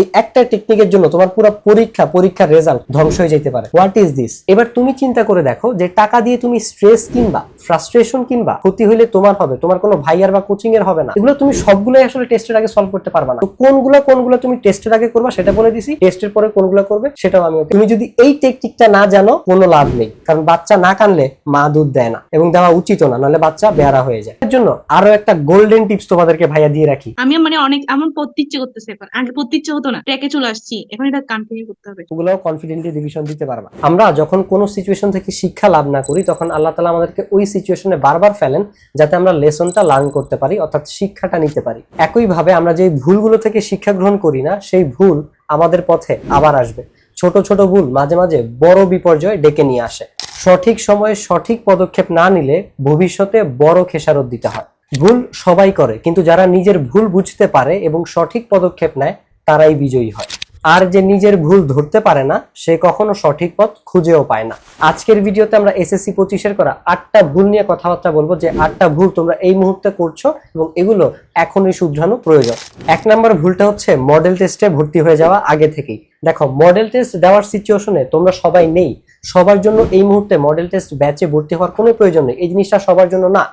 এই একটা টেকনিকের জন্য তোমার পুরো পরীক্ষা, পরীক্ষার রেজাল্ট ধ্বংস হয়ে যেতে পারে। হোয়াট ইজ দিস এবার তুমি চিন্তা করে দেখো যে টাকা দিয়ে তুমি স্ট্রেস কিনবা ফ্রাস্ট্রেশন কিনবা, ক্ষতি হইলে তোমার হবে, তোমার কোনো ভাইয়ার বা কোচিং এর হবে না। এগুলো তুমি সবগুলোই আসলে টেস্টের আগে সলভ করতে পারবা না। তো কোনগুলো কোনগুলো তুমি টেস্টের আগে করবা সেটা বলে দিছি টেস্টের পরে কোনগুলো করবে সেটাও আমি তুমি যদি এই টেকনিকটা না জানো, কোনো লাভ নেই। কারণ বাচ্চা না কানলে মা দুধ দেয় না এবং দেওয়া উচিত না, নাহলে বাচ্চা বেয়ারা হয়ে যায়। এর জন্য আরও একটা গোল্ডেন টিপস তোমাদেরকে ভাইয়া দিয়ে রাখি। আমি মানে অনেক এমন পড়তে ইচ্ছে করতেছে আগে পড়তে হতো না। ট্র্যাকে চলে আসছি। এখন এটা কন্টিনিউ করতে হবে। ওগুলোও কনফিডেন্টলি রিভিশন দিতে পারবা। আমরা যখন কোনো সিচুয়েশন থেকে শিক্ষা লাভ না করি, তখন আল্লাহ তালা আমাদেরকে ওই সিচুয়েশনে বারবার ফেলেন, যাতে আমরা লেসনটা লার্ন করতে পারি, অর্থাৎ শিক্ষাটা নিতে পারি। একইভাবে আমরা যে ভুলগুলো থেকে শিক্ষা গ্রহণ করি না, সেই ভুল আমাদের পথে আবার আসবে। ছোট ছোট ভুল মাঝে মাঝে বড় বিপর্যয় ডেকে নিয়ে আসে। সঠিক সময়ে সঠিক পদক্ষেপ না নিলে ভবিষ্যতে বড় খেসারত দিতে হয়। ভুল সবাই করে, কিন্তু যারা নিজের ভুল বুঝতে পারে এবং সঠিক পদক্ষেপ নেয় তারাই বিজয়ী হয়। আর যে নিজের ভুল ধরতে পারে না, সে কখনো সঠিক পথ খুঁজেও পায় না। আজকের ভিডিওতে আমরা এসএসসি পঁচিশের করা আটটা ভুল নিয়ে কথাবার্তা বলব, যে আটটা ভুল তোমরা এই মুহূর্তে করছ এবং এগুলো এখনই শুধরানো প্রয়োজন। এক নম্বর ভুলটা হচ্ছে মডেল টেস্টে ভর্তি হয়ে যাওয়া আগে থেকেই। দেখো মডেল টেস্ট দেওয়ার সিচুয়েশনে তোমরা সবাই নেই। সবার জন্য এই মুহূর্তে মডেল টেস্ট ব্যাচে ভর্তি হওয়ার কোনো প্রয়োজন নেই। এই জিনিসটা সবার জন্য না।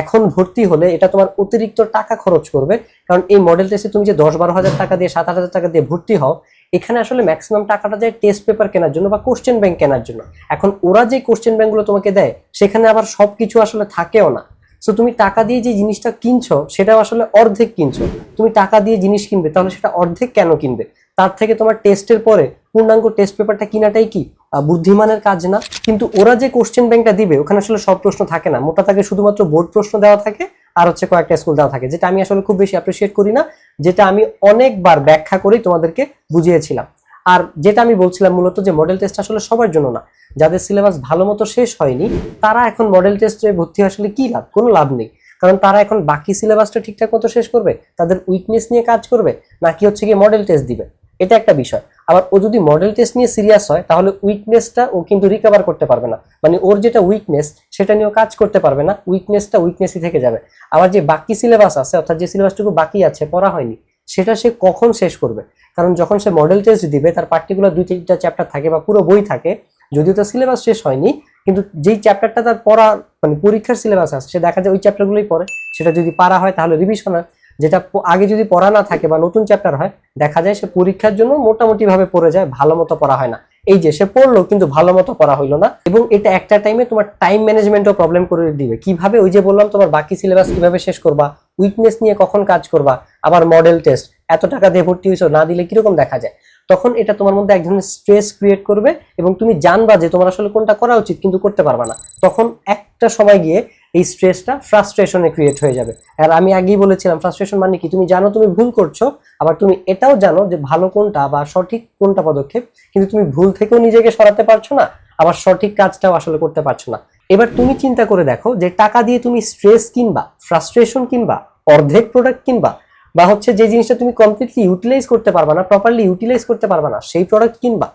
এখন ভর্তি হলে এটা তোমার অতিরিক্ত টাকা খরচ করবে। কারণ এই মডেল টেস্টে তুমি যে দশ বারো হাজার টাকা দিয়ে, সাত হাজার টাকা দিয়ে ভর্তি হও, এখানে আসলে ম্যাক্সিমাম টাকাটা যায় টেস্ট পেপার কেনার জন্য বা কোশ্চেন ব্যাংক কেনার জন্য। এখন ওরা যে কোশ্চেন ব্যাংকগুলো তোমাকে দেয়, সেখানে আবার সবকিছু আসলে থাকেও না। সো তুমি টাকা দিয়ে যে জিনিসটা কিনছো, সেটাও আসলে অর্ধেক কিনছো। তুমি টাকা দিয়ে জিনিস কিনবে, তাহলে সেটা অর্ধেক কেন কিনবে? তার থেকে তোমার টেস্টের পরে পূর্ণাঙ্গ টেস্ট পেপারটা কিনাটাই কি? বুদ্ধিমানের কাজ না, কিন্তু ওরা যে কোশ্চেন ব্যাংকটা দিবে, ওখানে আসলে সব প্রশ্ন থাকে না। মোটা থাকে শুধুমাত্র বোর্ড প্রশ্ন দেওয়া থাকে, আর হচ্ছে কয়েকটা স্কুল দেওয়া থাকে, যেটা আমি আসলে খুব বেশি অ্যাপ্রিসিয়েট করি না, যেটা আমি অনেকবার ব্যাখ্যা করেই তোমাদেরকে বুঝিয়েছিলাম। আর যেটা আমি বলছিলাম মূলত যে মডেল টেস্ট আসলে সবার জন্য না, যাদের সিলেবাস ভালো মতো শেষ হয়নি, তারা এখন মডেল টেস্টে ভর্তি আসলে কি লাভ? কোনো লাভ নেই। কারণ তারা এখন বাকি সিলেবাসটা ঠিকঠাক মতো শেষ করবে, তাদের উইকনেস নিয়ে কাজ করবে, নাকি হচ্ছে গিয়ে মডেল টেস্ট দিবে? এটা একটা বিষয়। আবার ও যদি মডেল টেস্ট নিয়ে সিরিয়াস হয়, তাহলে উইকনেসটা ও কিন্তু রিকভার করতে পারবে না। মানে ওর যেটা উইকনেস সেটা নিয়েও কাজ করতে পারবে না। উইকনেসটা উইকনেসই থেকে যাবে। আবার যে বাকি সিলেবাস আছে, অর্থাৎ যে সিলেবাসটুকু বাকি আছে, পড়া হয়নি, সেটা সে কখন শেষ করবে? কারণ যখন সে মডেল টেস্ট দিবে, তার পার্টিকুলার দুই তিনটা চ্যাপ্টার থাকে বা পুরো বই থাকে, যদিও তার সিলেবাস শেষ হয়নি, কিন্তু যেই চ্যাপ্টারটা তার পড়া মানে পরীক্ষার সিলেবাস আছে, সে দেখা যায় ওই চ্যাপ্টারগুলোই পড়ে। সেটা যদি পারা হয়, তাহলে রিভিশন হয়। যেটা আগে যদি পড়া না থাকে বা নতুন চ্যাপ্টার হয়, দেখা যায় সে পরীক্ষার জন্য মোটামুটি ভাবে পড়ে যায়, ভালো মতো পড়া হয় না। এই যে সে পড়ল কিন্তু ভালো মতো পড়া হইল না এবং এটা একটা টাইমে তোমার টাইম ম্যানেজমেন্টও প্রবলেম করে দিবে। কীভাবে ওই যে বললাম তোমার বাকি সিলেবাস কীভাবে শেষ করবা উইকনেস নিয়ে কখন কাজ করবা, আবার মডেল টেস্ট এত টাকা দিয়ে ভর্তি হয়েছো না দিলে কীরকম দেখা যায়? তখন এটা তোমার মধ্যে এক ধরনের স্ট্রেস ক্রিয়েট করবে এবং তুমি জানবা যে তোমার আসলে কোনটা করা উচিত কিন্তু করতে পারবা না। তখন একটা সময় গিয়ে এই স্ট্রেসটা ফ্রাস্ট্রেশনে ক্রিয়েট হয়ে যাবে। আর আমি আগেই বলেছিলাম ফ্রাস্ট্রেশন মানে কি? তুমি জানো তুমি ভুল করছ, আবার তুমি এটাও জানো যে ভালো কোনটা বা সঠিক কোনটা পদক্ষেপ, কিন্তু তুমি ভুল থেকেও নিজেকে সরাতে পারছ না, আবার সঠিক কাজটাও আসলে করতে পারছ না। এবার তুমি চিন্তা করে দেখো যে টাকা দিয়ে তুমি স্ট্রেস কিনবা ফ্রাস্ট্রেশন কিনবা, অর্ধেক প্রোডাক্ট কিনবা, বা হচ্ছে যে জিনিসটা তুমি কমপ্লিটলি ইউটিলাইজ করতে পারবা না প্রপারলি ইউটিলাইজ করতে পারবা না, সেই প্রোডাক্ট কিনবা।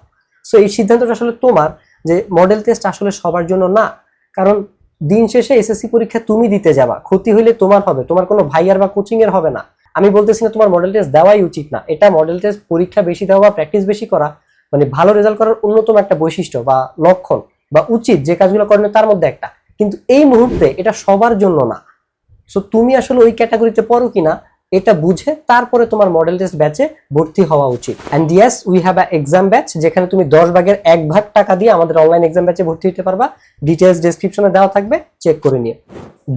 সো এই সিদ্ধান্তটা আসলে তোমার যে মডেল টেস্ট আসলে সবার জন্য না, কারণ দিন শেষে এসএসসি পরীক্ষা তুমি দিতে যাবা। ক্ষতি হইলে তোমার হবে। তোমার কোনো ভাইয়ার বা কোচিং এর হবে না। আমি বলতেছি না তোমার মডেল টেস্ট দেওয়াই উচিত না। এটা মডেল টেস্ট পরীক্ষা বেশি দেওয়া বা প্র্যাকটিস বেশি করা মানে ভালো রেজাল্ট করার অন্যতম একটা বৈশিষ্ট্য বা লক্ষণ বা উচিত যে কাজগুলো করেন তার মধ্যে একটা। কিন্তু এই মুহূর্তে এটা সবার জন্য না। সো তুমি আসলে ওই ক্যাটাগরিতে পড়ো কিনা এটা বুঝে তারপরে তোমার মডেল টেস্ট ব্যাচে ভর্তি হওয়া উচিত। And yes we have a exam batch যেখানে তুমি দশ ভাগের এক ভাগ টাকা দিয়ে আমাদের অনলাইন এক্সাম ব্যাচে ভর্তি হতে পারবা। ডিটেলস ডেসক্রিপশনে দেওয়া থাকবে চেক করে নিয়ে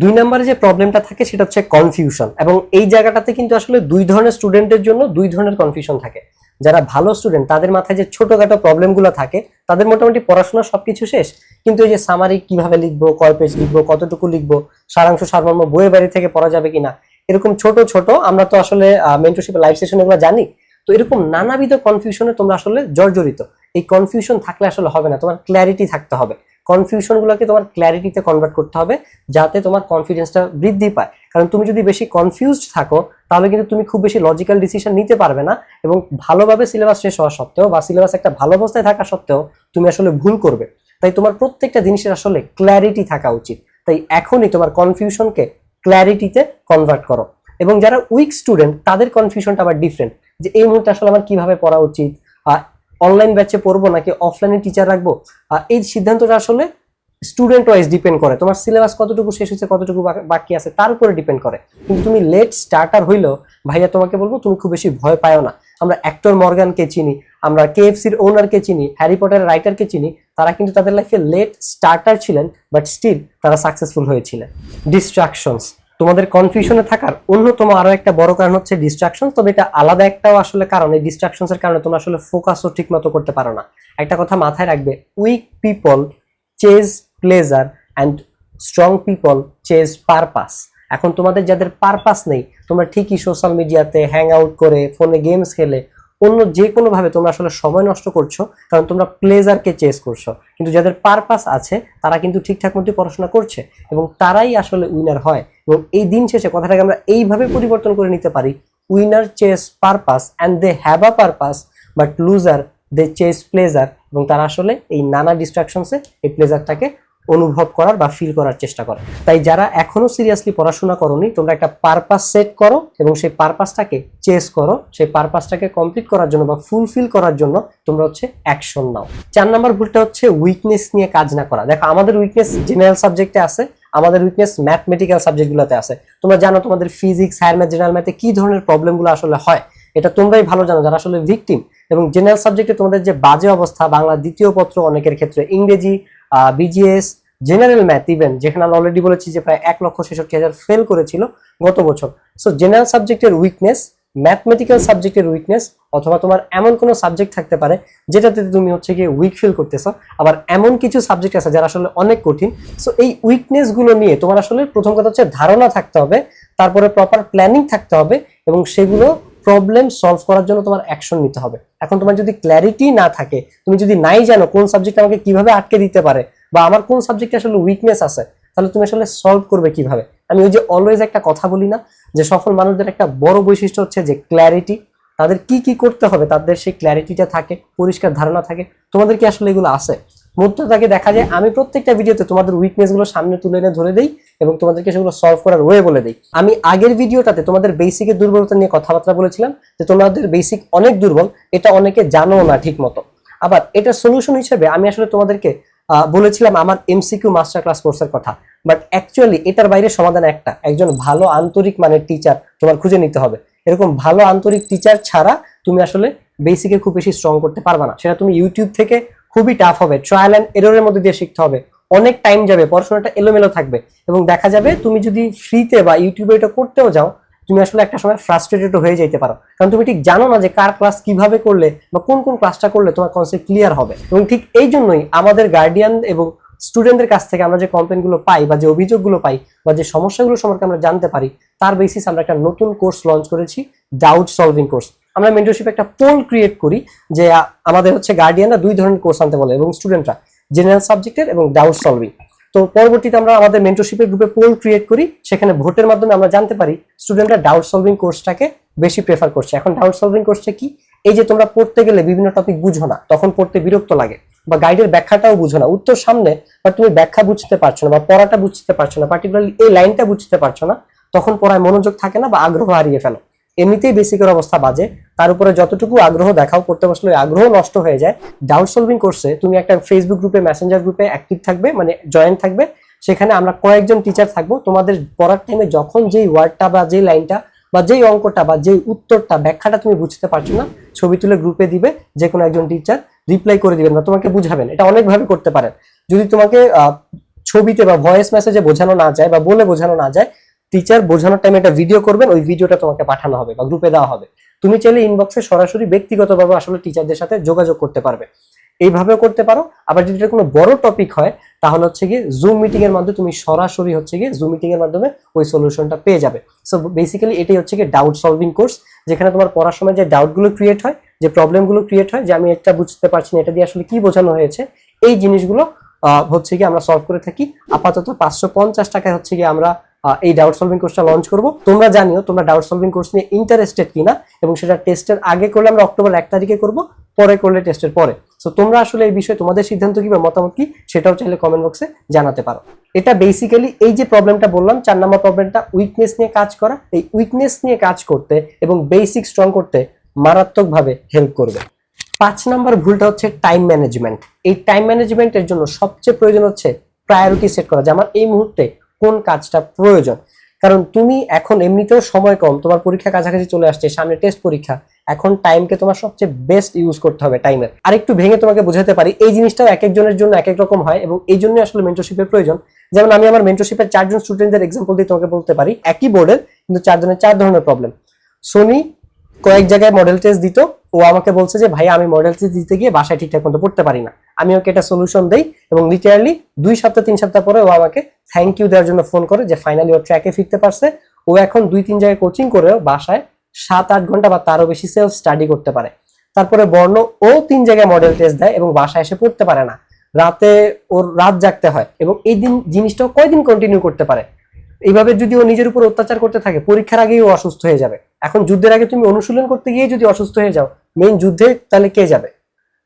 দুই নম্বরে যে প্রবলেমটা থাকে সেটা হচ্ছে কনফিউশন এবং এই জায়গাটাতে কিন্তু আসলে দুই ধরনের স্টুডেন্টের জন্য দুই ধরনের কনফিউশন থাকে। যারা ভালো স্টুডেন্ট তাদের মাথায় যে ছোটখাটো প্রবলেমগুলো থাকে, তাদের মোটামুটি পড়াশোনা সবকিছু শেষ। কিন্তু এই যে সামারি কীভাবে লিখব, কয় পেজ লিখব, কতটুকু লিখব, সারাংশ সারমর্ম বইয়ের বাড়ি থেকে পড়া যাবে কিনা এরকম ছোট ছোট, আমরা তো আসলে মেন্টরশিপ লাইভ সেশন এগুলো জানি, তো এরকম নানাবিধ কনফিউশনে তোমরা আসলে জর্জরিত। এই কনফিউশন থাকলে আসলে হবে না, তোমার ক্ল্যারিটি থাকতে হবে। কনফিউশন গুলোকে তোমার ক্ল্যারিটিতে কনভার্ট করতে হবে, যাতে তোমার কনফিডেন্সটা বৃদ্ধি পায়। কারণ তুমি যদি বেশি কনফিউজড থাকো, তাহলে কিন্তু তুমি খুব বেশি লজিক্যাল ডিসিশন নিতে পারবে না এবং ভালোভাবে সিলেবাস শেষ হওয়া সত্ত্বেও বা সিলেবাস একটা ভালো অবস্থায় থাকা সত্ত্বেও তুমি আসলে ভুল করবে। তাই তোমার প্রত্যেকটা জিনিসের আসলে ক্ল্যারিটি থাকা উচিত। তাই এখনই তোমার কনফিউশনকে ক্ল্যারিটিতে কনভার্ট করো। এবং যারা উইক স্টুডেন্ট তাদের কনফিউশনটা আবার ডিফারেন্ট যে এই মুহূর্তে আসলে আমার কীভাবে পড়া উচিত? অনলাইন ব্যাচে পড়ব নাকি অফলাইনে টিচার রাখব? এই সিদ্ধান্তটা আসলে স্টুডেন্ট ওয়াইজ ডিপেন্ড করে। তোমার সিলেবাস কতটুকু শেষ হয়েছে, কতটুকু বাকি আছে, তার উপরে ডিপেন্ড করে। কিন্তু তুমি লেট স্টার্টার হইলেও, ভাইয়া তোমাকে বলব, তুমি খুব বেশি ভয় পাও না। আমরা অ্যাক্টর মর্গানকে চিনি আমরা কেএফসির ওনারকে চিনি হ্যারি পটারের রাইটারকে চিনি, তারা কিন্তু তাদের লাইফে লেট স্টার্টার ছিলেন বাট স্টিল তারা সাকসেসফুল হয়েছিলেন। ডিস্ট্রাকশনস তোমাদের কনফিউশনে থাকার অন্যতম আরও একটা বড় কারণ হচ্ছে ডিস্ট্রাকশন তবে এটা আলাদা একটাও আসলে কারণ, এই ডিস্ট্রাকশনস এর কারণে তোমরা আসলে ফোকাসও ঠিক মতো করতে পারো না। একটা কথা মাথায় রাখবে weak people chase pleasure and strong people chase purpose এখন তোমাদের যাদের পারপাস নেই, তোমরা ঠিকই সোশ্যাল মিডিয়াতে হ্যাং আউট করে ফোনে গেমস খেলে অন্য যে কোনোভাবে তোমরা আসলে সময় নষ্ট করছ, কারণ তোমরা প্লেজারকে চেস করছ। কিন্তু যাদের পারপাস আছে, তারা কিন্তু ঠিকঠাক মতো পড়াশোনা করছে এবং তারাই আসলে উইনার হয়। এবং এই দিন শেষে কথাটাকে আমরা এইভাবে পরিবর্তন করে নিতে পারি winner chase purpose and they have a purpose but loser they chase pleasure এবং তারা আসলে এই নানা ডিস্ট্রাকশনসে এই প্লেজারটাকে অনুভব করার বা ফিল করার চেষ্টা করে। তাই যারা এখনও সিরিয়াসলি পড়াশোনা করোনি, তোমরা একটা পারপাস সেট করো এবং সেই পারপাসটাকে চেস করো। সেই পারপাসটাকে কমপ্লিট করার জন্য বা ফুলফিল করার জন্য তোমরা হচ্ছে অ্যাকশন নাও। চার নাম্বার ভুলটা হচ্ছে উইকনেস নিয়ে কাজ না করা। দেখো, আমাদের উইকনেস জেনারেল সাবজেক্টে আছে, আমাদের উইকনেস ম্যাথমেটিক্যাল সাবজেক্টগুলোতে আছে। তোমরা জানো তোমাদের ফিজিক্স হায়ার ম্যাথ জেনারেল ম্যাথে কি ধরনের প্রবলেমগুলো আসলে হয়? এটা তোমরাই ভালো জানো যারা আসলে ভিকটিম এবং জেনারেল সাবজেক্টে তোমাদের যে বাজে অবস্থা বাংলা দ্বিতীয় পত্র অনেকের ক্ষেত্রে ইংরেজি বিজিএস জেনারেল ম্যাথ ইভেন যেখানে আমি অলরেডি বলেছি যে প্রায় এক লক্ষ ছেষট্টি হাজার ফেল করেছিল গত বছর। সো জেনারেল সাবজেক্টের উইকনেস ম্যাথমেটিক্যাল সাবজেক্টের উইকনেস অথবা তোমার এমন কোনো সাবজেক্ট থাকতে পারে যেটাতে তুমি হচ্ছে গিয়ে উইক ফিল করতেছো। আবার এমন কিছু সাবজেক্ট আছে যারা আসলে অনেক কঠিন। সো এই উইকনেসগুলো নিয়ে তোমার আসলে প্রথম কথা হচ্ছে ধারণা থাকতে হবে, তারপরে প্রপার প্ল্যানিং থাকতে হবে এবং সেগুলো প্রবলেম সলভ করার জন্য তোমার অ্যাকশন নিতে হবে। এখন তোমার যদি ক্ল্যারিটি না থাকে, তুমি যদি নাই জানো কোন সাবজেক্ট আমাকে কীভাবে আটকে দিতে পারে বা আমার কোন সাবজেক্টে আসলে উইকনেস আছে, তাহলে তুমি আসলে সলভ করবে কীভাবে? আমি ওই যে অলওয়েজ একটা কথা বলি না, যে সফল মানুষদের একটা বড় বৈশিষ্ট্য হচ্ছে যে ক্ল্যারিটি তাদের কি কি করতে হবে তাদের সেই ক্ল্যারিটিটা থাকে, পরিষ্কার ধারণা থাকে। তোমাদের কি আসলে এগুলো আছে? মুদ্রাটাকে দেখা যায়, আমি প্রত্যেকটা ভিডিওতে তোমাদের উইকনেসগুলো সামনে তুলে এনে ধরে দেই এবং তোমাদেরকে সেগুলো সলভ করার ওয়ে বলে দেই। আমি আগের ভিডিওটাতে তোমাদের বেসিকের দুর্বলতা নিয়ে কথাবার্তা বলেছিলাম, যে তোমাদের বেসিক অনেক দুর্বল, এটা অনেকে জানো না ঠিক মতো আবার এটা সলিউশন হিসেবে আমি আসলে তোমাদেরকে বলেছিলাম আমার এমসিকিউ মাস্টার ক্লাস কোর্সের কথা। বাট অ্যাকচুয়ালি এটার বাইরে সমাধান একটা। একজন ভালো আন্তরিক মানের টিচার তোমার খুঁজে নিতে হবে। এরকম ভালো আন্তরিক টিচার ছাড়া তুমি আসলে বেসিকে খুব বেশি স্ট্রং করতে পারবে না। সেটা তুমি ইউটিউব থেকে খুবই টাফ হবে। ট্রায়াল অ্যান্ড এররের মধ্যে দিয়ে শিখতে হবে। অনেক টাইম যাবে, পড়াশোনাটা এলোমেলো থাকবে। এবং দেখা যাবে তুমি যদি ফ্রিতে বা ইউটিউবে এটা করতেও যাও তুমি আসলে একটা সময় ফ্রাস্ট্রেটেড হয়ে যেতে পারো। কারণ তুমি ঠিক জানো না যে কার ক্লাস কীভাবে করলে বা কোন কোন ক্লাসটা করলে তোমার কনসেপ্ট ক্লিয়ার হবে। এবং ঠিক এই জন্যই আমাদের গার্ডিয়ান এবং স্টুডেন্টদের কাছ থেকে আমরা যে কমপ্লেনগুলো পাই বা যে অভিযোগগুলো পাই বা যে সমস্যাগুলো সম্পর্কে আমরা জানতে পারি, তার বেসিস আমরা একটা নতুন কোর্স লঞ্চ করেছি ডাউট সলভিং কোর্স আমরা মেন্টরশিপ একটা পোল ক্রিয়েট করি যে আমাদের হচ্ছে গার্ডিয়ানরা দুই ধরনের কোর্স আনতে বলে এবং স্টুডেন্টরা জেনারেল সাবজেক্টের এবং ডাউট সলভিং তো পরবর্তীতে আমরা আমাদের মেন্টরশিপের গ্রুপে পোল ক্রিয়েট করি, সেখানে ভোটের মাধ্যমে আমরা জানতে পারি স্টুডেন্টরা ডাউট সলভিং কোর্সটাকে বেশি প্রেফার করছে। এখন ডাউট সলভিং কোর্সটা কি? এই যে তোমরা পড়তে গেলে বিভিন্ন টপিক বুঝো না, তখন পড়তে বিরক্ত লাগে বা গাইডের ব্যাখ্যাটাও বুঝো না। উত্তর সামনে বা তুমি ব্যাখ্যা বুঝতে পারছ না বা পড়াটা বুঝতে পারছ না পার্টিকুলারলি এই লাইনটা বুঝতে পারছ না, তখন পড়ায় মনোযোগ থাকে না বা আগ্রহ হারিয়ে ফেলো। এমনিতেই বেসিকের অবস্থা বাজে। তার উপরে যতটুকু আগ্রহ দেখাও, করতে বসলে আগ্রহ নষ্ট হয়ে যায়। ডাউট সলভিং কোর্সে তুমি একটা ফেসবুক গ্রুপে মেসেঞ্জার গ্রুপে অ্যাক্টিভ থাকবে মানে জয়েন থাকবে। সেখানে আমরা কয়েকজন টিচার থাকব। তোমাদের পড়ার টাইমে যখন যেই ওয়ার্ডটা বা যেই লাইনটা বা যেই অঙ্কটা বা যেই উত্তরটা, ব্যাখ্যাটা তুমি বুঝতে পারছ না, ছবি তুলে গ্রুপে দিবে যে কোনো একজন টিচার রিপ্লাই করে দিবেন বা তোমাকে বুঝাবেন। এটা অনেকভাবে করতে পারেন। যদি তোমাকে ছবিতে বা ভয়েস মেসেজে বোঝানো না যায় বা বলে বোঝানো না যায় টিচার বোঝানোর টাইমে একটা ভিডিও করবেন, ওই ভিডিওটা তোমাকে পাঠানো হবে বা গ্রুপে দেওয়া হবে। তুমি চাইলে ইনবক্সে সরাসরি ব্যক্তিগতভাবে আসলে টিচারদের সাথে যোগাযোগ করতে পারবে। এইভাবেও করতে পারো। আবার যদি এটা কোনো বড় টপিক হয়, তাহলে হচ্ছে গিয়ে জুম মিটিং এর মাধ্যমে তুমি সরাসরি হচ্ছে গিয়ে জুম মিটিং এর মাধ্যমে ওই সলিউশনটা পেয়ে যাবে। সো বেসিক্যালি এটাই হচ্ছে গিয়ে ডাউট সলভিং কোর্স যেখানে তোমার পড়ার সময় যে ডাউটগুলো ক্রিয়েট হয়, যে প্রবলেমগুলো ক্রিয়েট হয়, যে আমি এটা বুঝতে পারছি না, এটা দিয়ে আসলে কি বোঝানো হয়েছে, এই জিনিসগুলো হচ্ছে কি আমরা সলভ করে থাকি। আপাতত পাঁচশো পঞ্চাশ টাকায় হচ্ছে কি আমরা এই ডাউট সলভিং কোর্সটা লঞ্চ করব। তোমরা জানিও, তোমরা ডাউট সলভিং কোর্স নিয়ে ইন্টারেস্টেড কিনা এবং সেটা টেস্টের আগে করলে আমরা অক্টোবর এক তারিখে করব, পরে করলে টেস্টের পরে। সো তোমরা আসলে এই বিষয়ে তোমাদের সিদ্ধান্ত কি বা মতামত কি সেটাও চাইলে কমেন্ট বক্সে জানাতে পারো। এটা বেসিক্যালি এই যে প্রবলেমটা বললাম, চার নম্বর প্রবলেমটা উইকনেস নিয়ে কাজ করা। এই উইকনেস নিয়ে কাজ করতে এবং বেসিক স্ট্রং করতে মারাত্মকভাবে হেল্প করবে। পাঁচ নাম্বার ভুলটা হচ্ছে টাইম ম্যানেজমেন্ট এই টাইম ম্যানেজমেন্টের জন্য সবচেয়ে প্রয়োজন হচ্ছে প্রায়োরিটি সেট করা। যে আমার এই মুহূর্তে কোন কাজটা প্রয়োজন? কারণ তুমি এখন এমনিতেও সময় কম, তোমার পরীক্ষা কাছাকাছি চলে আসছে, সামনে টেস্ট পরীক্ষা, এখন টাইমকে তোমার সবচেয়ে বেস্ট ইউজ করতে হবে টাইমের আর একটু ভেঙে তোমাকে বোঝাতে পারি, এই জিনিসটাও এক একজনের জন্য এক এক রকম হয় এবং এই জন্যই আসলে মেন্টরশিপের প্রয়োজন। যেমন আমি আমার মেন্টরশিপের চারজন স্টুডেন্টদের এক্সাম্পল দিয়ে তোমাকে বলতে পারি, একই বোর্ডের কিন্তু চারজনের চার ধরনের প্রবলেম সোনি কয়েক জায়গায় মডেল টেস্ট দিত, ও আমাকে বলছে যে ভাই আমি মডেল টেস্ট দিতে গিয়ে বাসায় ঠিকঠাক মতো পড়তে পারি না। আমি ওকে এটা সলিউশন দেই এবং লিটারালি দুই সপ্তাহ, তিন সপ্তাহ পরে ও আমাকে থ্যাংক ইউ দেওয়ার জন্য ফোন করে যে ফাইনালি ও ট্র্যাকে ফিরতে পারছে। ও এখন দুই, তিন জায়গায় কোচিং করেও বাসায় সাত, আট ঘণ্টা বা তারও বেশি সেলফ স্টাডি করতে পারে। তারপরে বর্ণ ও তিন জায়গায় মডেল টেস্ট দেয় এবং বাসায় এসে পড়তে পারে না। রাতে ওর রাত জাগতে হয় এবং এই দিন জিনিসটাও কয়দিন কন্টিনিউ করতে পারে। এইভাবে যদি ও নিজের উপর অত্যাচার করতে থাকে, পরীক্ষার আগেই ও অসুস্থ হয়ে যাবে। এখন যুদ্ধের আগে তুমি অনুশীলন করতে গিয়ে যদি অসুস্থ হয়ে যাও মেইন যুদ্ধে তাহলে কে যাবে?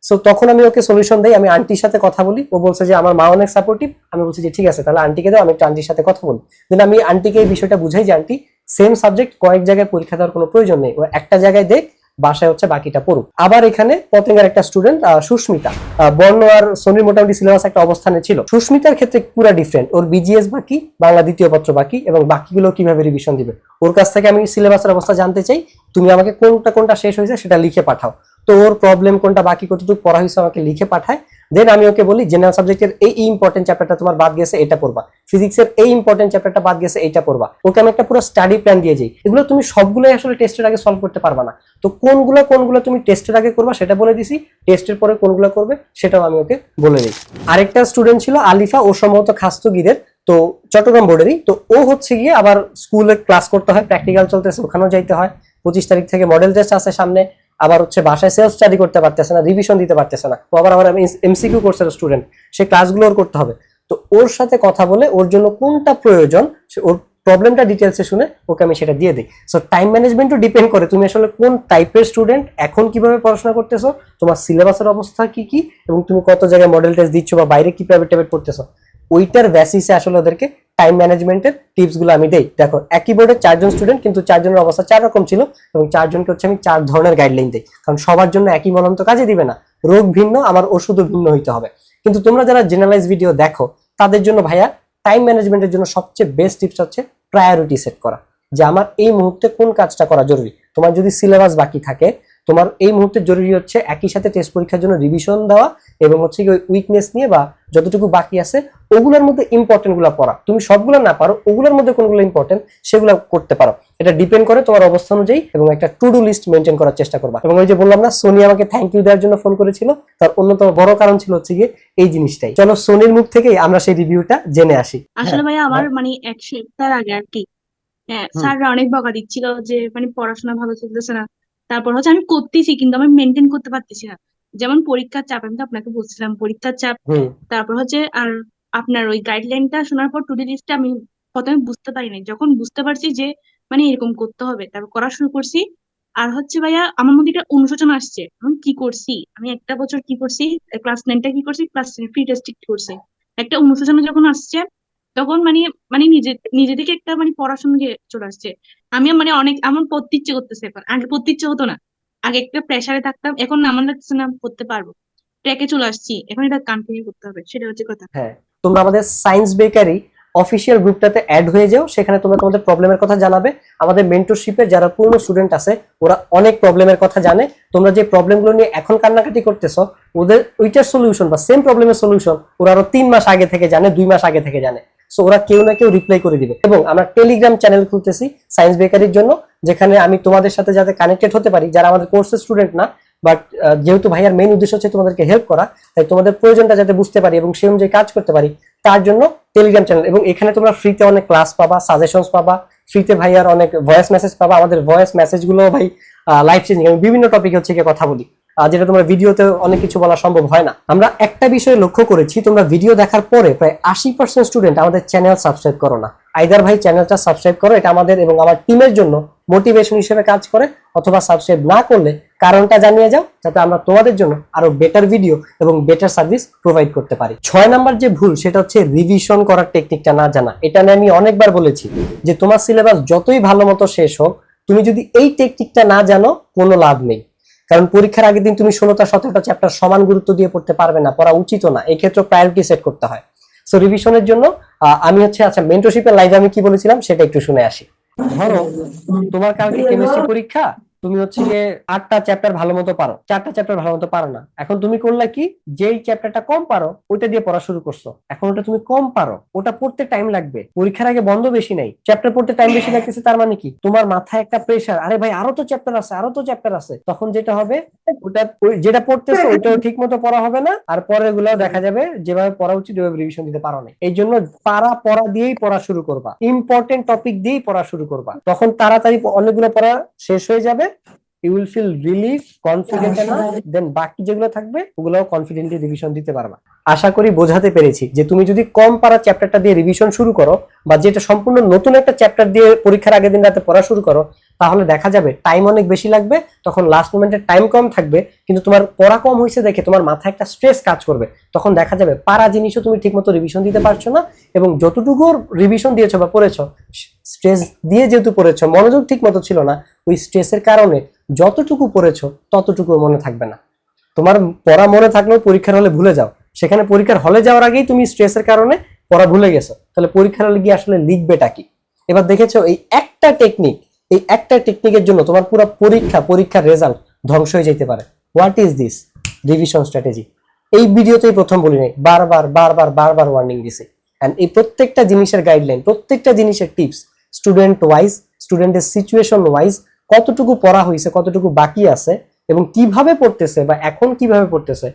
সো তখন আমি ওকে সলিউশন দেই, আমি আন্টির সাথে কথা বলি। ও বলছে যে, আমার মা অনেক সাপোর্টিভ আমি বলছি যে, ঠিক আছে, তাহলে আন্টিকে দাও, আমি একটু আন্টির সাথে কথা বলি। দেন আমি আন্টিকে এই বিষয়টা বুঝাই যে আন্টি সেম সাবজেক্ট কয়েক জায়গায় পরীক্ষা দেওয়ার কোনো প্রয়োজন নেই। ও একটা জায়গায় দেখ, বাসায় হচ্ছে বাকিটা পড়ুক। আবার এখানে পতেঙ্গার একটা স্টুডেন্ট সুস্মিতা বর্ণ আর সোনির মোটামুটি সিলেবাস একটা অবস্থানে ছিল। সুস্মিতার ক্ষেত্রে পুরো ডিফারেন্ট ওর বিজিএস বাকি, বাংলা দ্বিতীয় পত্র বাকি, এবং বাকিগুলো কীভাবে রিভিশন দিবে? ওর কাছ থেকে আমি সিলেবাসের অবস্থা জানতে চাই। তুমি আমাকে কোনটা কোনটা শেষ হয়েছে সেটা লিখে পাঠাও। তো ওর প্রবলেম কোনটা বাকি কতটুকু, পড়া হয়েছে আমাকে লিখে পাঠায়। দেন আমি ওকে বলি জেনারেল সাবজেক্টের এই ইম্পর্টেন্ট চ্যাপ্টারটা তোমার বাদ গেছে, এটা পড়বা। ফিজিক্সের এই ইম্পর্টেন্ট চ্যাপ্টারটা বাদ গেছে, এটা পড়বা। ওকে আমি একটা পুরো স্টাডি প্ল্যান দিয়ে যাই। এগুলো তুমি সবগুলোই আসলে টেস্টের আগে সলভ করতে পারবা না। তো কোনগুলো কোনগুলো তুমি টেস্টের আগে করবা সেটা বলে দিছি। টেস্টের পরে কোনগুলো করবে সেটাও আমি ওকে বলে দিই। আরেকটা স্টুডেন্ট ছিল আলিফা, ও সম্ভবত খাস্তগিরের তো চট্টগ্রাম বোর্ডেরই তো ও হচ্ছে গিয়ে আবার স্কুলে ক্লাস করতে হয় প্র্যাকটিক্যাল চলতেছে, ওখানেও যাইতে হয়। পঁচিশ তারিখ থেকে মডেল টেস্ট আছে সামনে। আবার হচ্ছে বাসায় সেলফ স্টাডি করতে পারতেছে না রিভিশন দিতে পারতেছে না। ও আবার আমার এমসিকিউ কোর্সের স্টুডেন্ট সে ক্লাসগুলো ওর করতে হবে। তো ওর সাথে কথা বলে ওর জন্য কোনটা প্রয়োজন, সে ওর প্রবলেমটা ডিটেলসে শুনে ওকে আমি সেটা দিয়ে দিই। সো টাইম ম্যানেজমেন্টও ডিপেন্ড করে তুমি আসলে কোন টাইপের স্টুডেন্ট এখন কীভাবে পড়াশোনা করতেছো, তোমার সিলেবাসের অবস্থা কি কি, এবং তুমি কত জায়গায় মডেল টেস্ট দিচ্ছ বা বাইরে কি প্রাইভেট টাইভেট পড়তেছো। ওইটার বেসিসে আসলে ওদেরকে টাইম ম্যানেজমেন্টের টিপসগুলো আমি দেই। দেখো, একই বোর্ডে চারজন স্টুডেন্ট কিন্তু চারজনের অবস্থা চার রকম ছিল এবং চারজনকে হচ্ছে আমি চার ধরনের গাইডলাইন দিই। কারণ সবার জন্য একই মলম তো কাজে দিবে না। রোগ ভিন্ন আমার ওষুধও ভিন্ন হইতে হবে। কিন্তু তোমরা যারা জেনারেলাইজ ভিডিও দেখো, তাদের জন্য ভাইয়া টাইম ম্যানেজমেন্টের জন্য সবচেয়ে বেস্ট টিপস হচ্ছে প্রায়োরিটি সেট করা। যে আমার এই মুহূর্তে কোন কাজটা করা জরুরি? তোমার যদি সিলেবাস বাকি থাকে, তোমার এই মুহূর্তে জরুরি হচ্ছে একই সাথে টেস্ট পরীক্ষার জন্য রিভিশন দেওয়া এবং হচ্ছে কি উইকনেস নিয়ে বা যতটুকু বাকি আছে ওগুলোর মধ্যে ইম্পর্টেন্টগুলো পড়া। তুমি সবগুলো না পারো ওগুলোর মধ্যে কোনগুলো ইম্পর্টেন্ট সেগুলো করতে পারো। এটা ডিপেন্ড করে তোমার অবস্থা অনুযায়ী এবং একটা টু ডু লিস্ট মেনটেন করার চেষ্টা করবা। এবং ওই যে বললাম না সোনি আমাকে থ্যাংক ইউ দেওয়ার জন্য ফোন করেছিল তার অন্যতম বড় কারণ ছিল হচ্ছে গিয়ে এই জিনিসটাই। চলো সোনির মুখ থেকে আমরা সেই রিভিউটা জেনে আসি। আসলে হ্যাঁ, ভাইয়া আমার মানে এক সপ্তাহ আগে আর কি হ্যাঁ। স্যাররা অনেক বকা দিচ্ছিল যে মানে পড়াশোনা ভালো চলতেছে না। তারপর হচ্ছে আমি করতেছি কিন্তু আমি মেনটেন করতে পারতেছি না। যেমন পরীক্ষার চাপ আমি তো আপনাকে বলছিলাম পরীক্ষার চাপ তারপর হচ্ছে আর আপনার ওই গাইডলাইনটা শোনার পর টু ডু লিস্টটা আমি প্রথমে বুঝতে পারি নাই। যখন বুঝতে পারছি যে মানে এরকম করতে হবে তারপর করা শুরু করছি। আর হচ্ছে ভাইয়া আমার মধ্যে একটা অনুশোচনা আসছে আমি কি করছি? আমি একটা বছর কি করছি? ক্লাস নাইনটা কি করছি? ক্লাস টেন প্রি টেস্ট কি করছি। একটা অনুশোচনা যখন আসছে তখন মানে মানে নিজে নিজে থেকে একটা মানে পড়াশোনা চলে আসছে। আমি মানে অনেক আমার পড়তে ইচ্ছে করতেছে এখন আগে পড়তে ইচ্ছে হতো না। আগে একটা প্রেসারে থাকতাম, এখন আমার লাগছে না পড়তে পারব। ট্র্যাকে চলে আসছি, এখন এটা কন্টিনিউ করতে হবে, সেটা হচ্ছে কথা। হ্যাঁ তোমরা আমাদের সায়েন্স বেকারি অফিসিয়াল গ্রুপটাতে অ্যাড হয়ে যাও, সেখানে তোমরা তোমাদের প্রবলেমের কথা জানাবে। আমাদের মেন্টরশিপের যারা পুরনো স্টুডেন্ট আছে, ওরা অনেক প্রবলেমের কথা জানে। তোমরা যে প্রবলেমগুলো নিয়ে এখন কান্নাকাটি করতেছো, ওদের ওইটার সলিউশন বা সেম প্রবলেমের সলিউশন ওরা আরও তিন মাস আগে থেকে জানে, দুই মাস আগে থেকে জানে। সো ওরা কেউ না কেউ রিপ্লাই করে দিবে। এবং আমরা টেলিগ্রাম চ্যানেল খুলতেছি সায়েন্স বেকারির জন্য, যেখানে আমি তোমাদের সাথে যাতে কানেক্টেড হতে পারি, যারা আমাদের কোর্সের স্টুডেন্ট না বাট যেহেতু ভাইয়ার মেইন উদ্দেশ্য হচ্ছে তোমাদেরকে হেল্প করা, তাই তোমাদের প্রয়োজনটা যাতে বুঝতে পারি এবং সেই অনুযায়ী কাজ করতে পারি, তার জন্য টেলিগ্রাম চ্যানেল এবং এখানে তোমরা ফ্রিতে অনেক ক্লাস পাবা সাজেশনস পাবা ফ্রিতে ভাইয়ার অনেক ভয়েস মেসেজ পাবা, আমাদের ভয়েস মেসেজগুলো ভাই লাইফ চেঞ্জিং আমি বিভিন্ন টপিকে হচ্ছে কথা বলি। যেটা তোমরা ভিডিওতে অনেক কিছু বলা সম্ভব হয় না। আমরা একটা বিষয় লক্ষ্য করেছি, তোমরা ভিডিও দেখার পরে প্রায় আশি পার্সেন্ট স্টুডেন্ট আমাদের চ্যানেল সাবস্ক্রাইব করো না। আইদার ভাই চ্যানেলটা সাবস্ক্রাইব করো, এটা আমাদের এবং আমার টিমের জন্য মোটিভেশন হিসেবে কাজ করে, অথবা সাবস্ক্রাইব না করলে কারণটা জানিয়ে যাও, যাতে আমরা তোমাদের জন্য আরও বেটার ভিডিও এবং বেটার সার্ভিস প্রোভাইড করতে পারি। ছয় নাম্বার যে ভুল, সেটা হচ্ছে রিভিশন করার টেকনিকটা না জানা। এটা নিয়ে আমি অনেকবার বলেছি যে তোমার সিলেবাস যতই ভালো মতো শেষ হোক, তুমি যদি এই টেকনিকটা না জানো, কোনো লাভ নেই। কারণ পরীক্ষার আগের দিন তুমি ষোলোটা, সতেরোটা চ্যাপ্টার সমান গুরুত্ব দিয়ে পড়তে পারবে না, পড়া উচিত না। এক্ষেত্রে ক্ষেত্রে প্রায়োরিটি সেট করতে হয়। সো রিভিশনের জন্য আমি হচ্ছে আচ্ছা মেন্টরশিপের লাইভে আমি কি বলেছিলাম সেটা একটু শুনে আসি। ধরো, তোমার কালকে কেমিস্ট্রি পরীক্ষা তুমি হচ্ছে যে আটটা চ্যাপ্টার ভালো মতো পারো। চারটা চ্যাপ্টার ভালো মতো পারো না। এখন তুমি করলে কি? যেই চ্যাপ্টারটা কম পারো, ওইটা দিয়ে পড়া শুরু করছ। এখন ওটা তুমি কম পারো। ওটা পড়তে টাইম লাগবে। পরীক্ষার আগে বন্ধ বেশি নাই। চ্যাপ্টার পড়তে টাইম বেশি লাগতেছে, তার মানে কি? তোমার মাথায় একটা প্রেশার আরে ভাই, আরও তো চ্যাপ্টার আছে, আরও তো চ্যাপ্টার আছে। তখন যেটা হবে, ওটা যেটা পড়তেছো, ওইটাও ঠিক মতো পড়া হবে না। আর পরের গুলাও দেখা যাবে, যেভাবে পড়া উচিত, ওইভাবে রিভিশন দিতে পারো না। এই জন্য পারা, পড়া দিয়েই পড়া শুরু করবা। ইম্পর্টেন্ট টপিক দিয়েই পড়া শুরু করবা। তখন তাড়াতাড়ি অনেকগুলো পড়া শেষ হয়ে যাবে। You will feel relief confident then বাকি যেগুলো থাকবে ওগুলোও কনফিডেন্টলি রিভিশন দিতে পারবা। আশা করি বোঝাতে পেরেছি যে তুমি যদি কম পারা চ্যাপ্টারটা দিয়ে রিভিশন শুরু করো বা যেটা সম্পূর্ণ নতুন একটা চ্যাপ্টার দিয়ে পরীক্ষার আগের দিন রাতে পড়া শুরু করো তাহলে দেখা যাবে টাইম অনেক বেশি লাগবে, তখন লাস্ট মোমেন্টে টাইম কম থাকবে, কিন্তু তোমার পড়া কম হয়েছে দেখে তোমার মাথায় একটা স্ট্রেস কাজ করবে। তখন দেখা যাবে পারা জিনিসও তুমি ঠিকমতো রিভিশন দিতে পারছ না, এবং যতটুকু রিভিশন দিয়েছ বা পড়েছো স্ট্রেস দিয়ে যেহেতু পড়েছো, মনোযোগ ঠিক মতো ছিল না, ওই স্ট্রেসের কারণে যতটুকু পড়েছো, ততটুকু মনে থাকবে না। তোমার পড়া মনে থাকলেও পরীক্ষার হলে ভুলে যাও। সেখানে পরীক্ষার হলে যাওয়ার আগেই তুমি স্ট্রেসের কারণে পড়া ভুলে গেছো। তাহলে পরীক্ষার হলে গিয়ে আসলে লিখবেটা কি? এবার দেখেছ এই একটা টেকনিক এই একটা টেকনিকের জন্য তোমার পুরো পরীক্ষা, পরীক্ষার রেজাল্ট ধ্বংস হয়ে যেতে পারে। What is this revision strategy এই ভিডিওতেই প্রথম বলি নাই, বারবার বারবার বারবার ওয়ার্নিং দিছে। এন্ড এই প্রত্যেকটা জিনিসের গাইডলাইন প্রত্যেকটা জিনিসের টিপস স্টুডেন্ট ওয়াইজ স্টুডেন্টের সিচুয়েশন ওয়াইজ কতটুকু পড়া হয়েছে কতটুকু বাকি আছে, এবং কীভাবে পড়তেছে বা এখন কীভাবে পড়তেছে,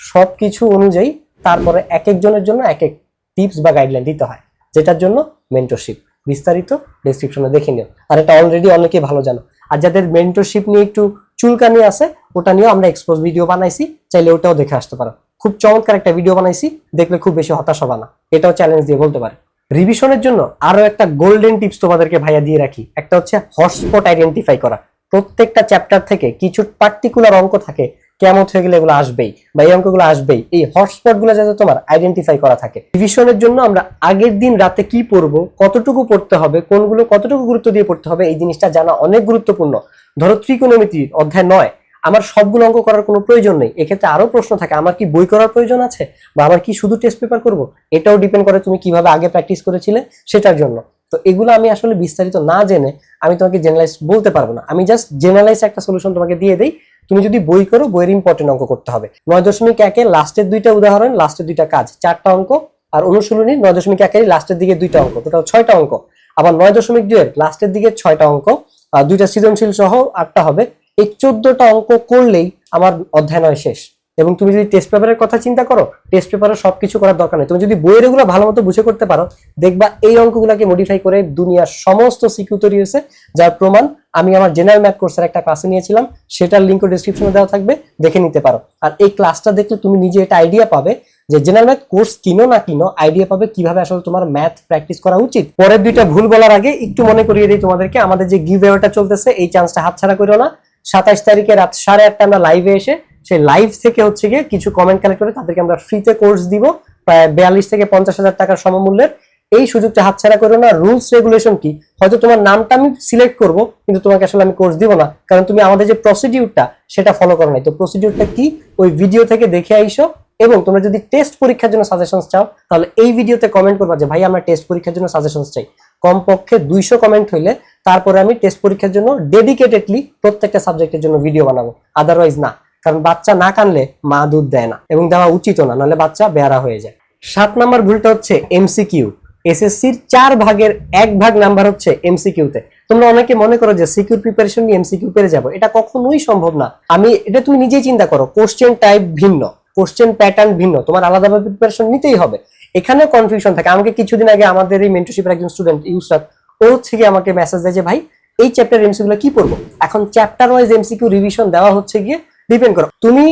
সবকিছু অনুযায়ী তারপরে এক একজনের জন্য এক এক টিপস বা গাইডলাইন দিতে হয়, যেটার জন্য মেন্টরশিপ বিস্তারিত ডেসক্রিপশনে দেখে নিও। আর এটা অলরেডি অনেকেই ভালো জানো। আর যাদের মেন্টরশিপ নিয়ে একটু চুলকানি আছে, ওটা নিয়েও আমরা এক্সপোজ ভিডিও বানাইছি, চাইলে ওটাও দেখে আসতে পারো। খুব চমৎকার একটা ভিডিও বানাইছি, দেখলে খুব বেশি হতাশ হবে না। এটাও চ্যালেঞ্জ দিয়ে বলতে পারে। রিভিশনের জন্য আরও একটা গোল্ডেন টিপস তোমাদেরকে ভাইয়া দিয়ে রাখি। একটা হচ্ছে হটস্পট আইডেন্টিফাই করা। প্রত্যেকটা চ্যাপ্টার থেকে কিছু পার্টিকুলার অঙ্ক থাকে কেমন হয়ে গেলে এগুলো আসবেই বা এই অঙ্কগুলো আসবেই? এই হটস্পটগুলো যাতে তোমার আইডেন্টিফাই করা থাকে। রিভিশনের জন্য আমরা আগের দিন রাতে কি পড়ব, কতটুকু পড়তে হবে, কোনগুলো কতটুকু গুরুত্ব দিয়ে পড়তে হবে, এই জিনিসটা জানা অনেক গুরুত্বপূর্ণ। ধরো ত্রিকোণমিতি অধ্যায় নয়, আমার সবগুলো অঙ্ক করার কোনো প্রয়োজন নেই। এক্ষেত্রে আরও প্রশ্ন থাকে, আমার কি বই করার প্রয়োজন আছে বা আমার কি শুধু টেস্ট পেপার করব? এটাও ডিপেন্ড করে তুমি কীভাবে আগে প্র্যাকটিস করেছিলে সেটার জন্য। তো এগুলো আমি আসলে বিস্তারিত না জেনে আমি তোমাকে জেনারেলাইজ বলতে পারব না। আমি জাস্ট জেনারেলাইজ একটা সলিউশন তোমাকে দিয়ে দেই তুমি যদি বই করো, বইয়ের ইম্পর্টেন্ট অঙ্ক করতে হবে। নয় দশমিক একে লাস্টের দুইটা উদাহরণ লাস্টের দুইটা কাজ, চারটা অঙ্ক, আর অনুশীলনী নয় দশমিক একের লাস্টের দিকে দুইটা অঙ্ক, টোটাল ছয়টা অঙ্ক। আবার নয় দশমিক দুইয়ের লাস্টের দিকে ছয়টা অঙ্ক, আর দুইটা সৃজনশীল সহ আটটা হবে। এই চোদ্দটা অঙ্ক করলেই আমার অধ্যায় শেষ। এবং তুমি যদি টেস্ট পেপারের কথা চিন্তা করো টেস্ট পেপারে সবকিছু করার দরকার নেই। তুমি যদি বইয়ের এগুলো ভালো মতো বুঝে করতে পারো, দেখবা এই অঙ্কগুলোকে মডিফাই করে দুনিয়ার সমস্ত সিকিউ তৈরি হয়েছে, যার প্রমাণ আমি আমার জেনারেল ম্যাথ কোর্সের একটা ক্লাসে নিয়েছিলাম, সেটার লিঙ্ক ডিসক্রিপশনে দেওয়া থাকবে, দেখে নিতে পারো। আর এই ক্লাসটা দেখলে তুমি নিজে এটা আইডিয়া পাবে যে জেনারেল ম্যাথ কোর্স কিনো না কিনো আইডিয়া পাবে কীভাবে আসলে তোমার ম্যাথ প্র্যাকটিস করা উচিত। পরের দুইটা ভুল বলার আগে একটু মনে করিয়ে দিই তোমাদেরকে, আমাদের যে গিভ চলতেছে, এই চান্সটা হাতছাড়া করো না। সাতাইশ তারিখে রাত সাড়ে আটটা আমরা লাইভে এসে সেই লাইভ থেকে হচ্ছে গিয়ে কিছু কমেন্ট কালেক্ট করে তাদেরকে আমরা ফ্রিতে কোর্স দিব, প্রায় বিয়াল্লিশ থেকে পঞ্চাশ হাজার টাকার সমমূল্যের। এই সুযোগটা হাতছাড়া করো না রুলস রেগুলেশন কি? হয়তো তোমার নামটা আমি সিলেক্ট করব, কিন্তু তোমাকে আসলে আমি কোর্স দিব না। কারণ তুমি আমাদের যে প্রসিডিউরটা সেটা ফলো করো নাই। তো প্রসিডিউরটা কি? ওই ভিডিও থেকে দেখে আইসো এবং তোমরা যদি টেস্ট পরীক্ষার জন্য সাজেশন চাও, তাহলে এই ভিডিওতে কমেন্ট করবা যে, ভাই, আমরা টেস্ট পরীক্ষার জন্য সাজেশন চাই। কমপক্ষে দুইশো কমেন্ট হইলে তারপরে আমি টেস্ট পরীক্ষার জন্য ডেডিকেটেডলি প্রত্যেকটা সাবজেক্টের জন্য ভিডিও বানাবো। আদারওয়াইজ না। কারণ বাচ্চা না কানলে মা দুধ দেয় না এবং দেওয়া উচিত না, নাহলে বাচ্চা বেয়ারা হয়ে যায়। সাত নাম্বার ভুলটা হচ্ছে এমসিকিউ এসএসসির চার ভাগের এক ভাগ নাম্বার হচ্ছে এমসিকিউতে তোমরা অনেকে মনে করো যে সিকিউর প্রিপারেশন নিয়ে এমসিকিউ পেরে যাব, এটা কখনোই সম্ভব না। আমি, এটা তুমি নিজেই চিন্তা করো কোশ্চেন টাইপ ভিন্ন কোশ্চেন প্যাটার্ন ভিন্ন, তোমার আলাদাভাবে প্রিপারেশন নিতেই হবে। এখানে কনফিউশন থাকে। আমাকে কিছুদিন আগে আমাদের এই মেন্টরশিপের একজন স্টুডেন্ট ইউসাদ ও থেকে আমাকে মেসেজ দেয় যে, ভাই, এই চ্যাপ্টার এমসিকিউ কি পড়ব? এখন চ্যাপ্টার ওয়াইজ এমসিকিউ রিভিশন দেওয়া হচ্ছে গিয়ে ডিপেন্ড করো। তুমি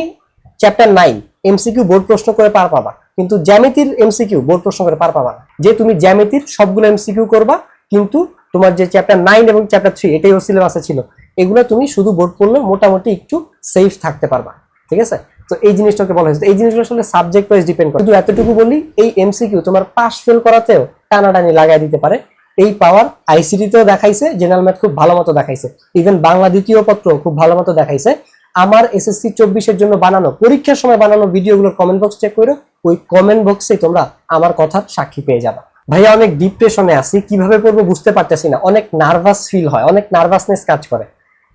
চ্যাপ্টার নাইন এমসিকিউ বোর্ড প্রশ্ন করে পার পাবা, কিন্তু জ্যামিতির এমসিকিউ বোর্ড প্রশ্ন করে পার পাবা না। যে তুমি জ্যামিতির সবগুলো এমসিকিউ করবা, কিন্তু তোমার যে চ্যাপ্টার নাইন এবং চ্যাপ্টার থ্রি এটাই ওর সিলেবাসে ছিল, এগুলো তুমি শুধু বোর্ড পড়লে মোটামুটি একটু সেফ থাকতে পারবা, ঠিক আছে? তো এই জিনিসটাকে বলা হয়েছে। এই জিনিসগুলো আসলে সাবজেক্ট ওয়াইজ ডিপেন্ড করে। কিন্তু এতটুকু বলি, এই এমসিকিউ তোমার পাস ফেল করাতেও টানাটানি লাগাই দিতে পারে। এই পাওয়ার আইসিটিতেও দেখাইছে জেনারেল ম্যাথ খুব ভালো মতো দেখাইছে। ইভেন বাংলা দ্বিতীয় পত্র খুব ভালো মতো দেখাইছে। আমার এসএসসি চব্বিশের জন্য বানানো, পরীক্ষার সময় বানানো ভিডিওগুলোর কমেন্ট বক্স চেক করো। ওই কমেন্ট বক্সে তোমরা আমার কথার সাক্ষী পেয়ে যাবে। ভাইয়া, অনেক ডিপ্রেশনে আছি, কীভাবে পড়ব বুঝতে পারতেছি না। অনেক নার্ভাস ফিল হয়, অনেক নার্ভাসনেস কাজ করে।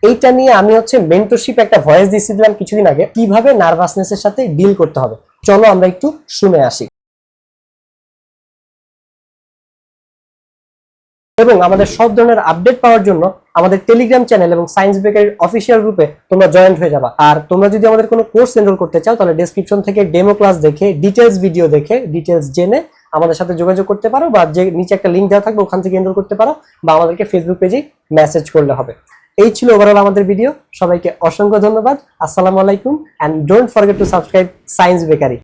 এইটা নিয়ে আমি হচ্ছে মেন্টরশিপ একটা ভয়েস দিয়েছিলাম কিছুদিন আগে, কীভাবে নার্ভাসনেসের সাথে ডিল করতে হবে। চলো আমরা একটু শুনে আসি। এবং আমাদের সব ধরনের আপডেট পাওয়ার জন্য আমাদের টেলিগ্রাম চ্যানেল এবং সায়েন্স বেকারির অফিসিয়াল গ্রুপে তোমরা জয়েন্ট হয়ে যাবা। আর তোমরা যদি আমাদের কোনো কোর্স এনরোল করতে চাও, তাহলে ডেসক্রিপশন থেকে ডেমো ক্লাস দেখে ডিটেলস ভিডিও দেখে ডিটেলস জেনে আমাদের সাথে যোগাযোগ করতে পারো বা যে নিচে একটা লিঙ্ক দেওয়া থাকবে ওখান থেকে এনরোল করতে পারো বা আমাদেরকে ফেসবুক পেজেই মেসেজ করলে হবে। এই ছিল ওভারঅল আমাদের ভিডিও সবাইকে অসংখ্য ধন্যবাদ। আসসালামু আলাইকুম। And don't forget to subscribe Science Bakery